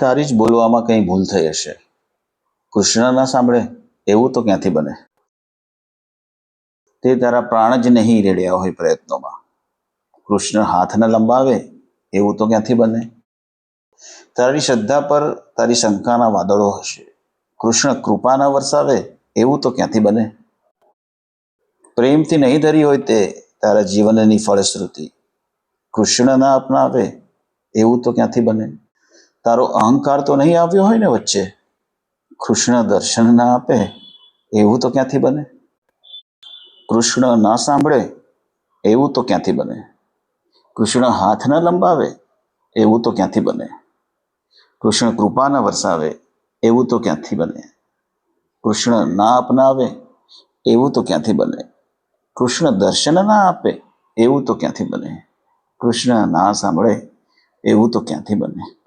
તારી જ બોલવામાં કંઈ ભૂલ થઈ હશે. કૃષ્ણ ના સાંભળે, એવું તો ક્યાંથી બને? તે તારા પ્રાણ જ નહીં રેડ્યા હોય પ્રયત્નોમાં. કૃષ્ણ હાથ લંબાવે, એવું તો ક્યાંથી બને? તારી શ્રદ્ધા પર તારી શંકાના વાદળો હશે. કૃષ્ણ કૃપા ન વરસાવે, એવું તો ક્યાંથી બને? પ્રેમથી નહીં ધરી હોય તે તારા જીવનની ફળશ્રુતિ. કૃષ્ણ ના અપનાવે, એવું તો ક્યાંથી બને? તારો અહંકાર તો નહીં આવ્યો હોય ને વચ્ચે? કૃષ્ણ દર્શન ના આપે, એવું તો ક્યાંથી બને? કૃષ્ણ ના સાંભળે, એવું તો ક્યાંથી બને? કૃષ્ણ હાથ ન લંબાવે, એવું તો ક્યાંથી બને? કૃષ્ણ કૃપા ન વરસાવે, એવું તો ક્યાંથી બને? કૃષ્ણ ના અપનાવે, એવું તો ક્યાંથી બને? કૃષ્ણ દર્શન ના આપે, એવું તો ક્યાંથી બને? કૃષ્ણ ના સાંભળે, એવું તો ક્યાંથી બને?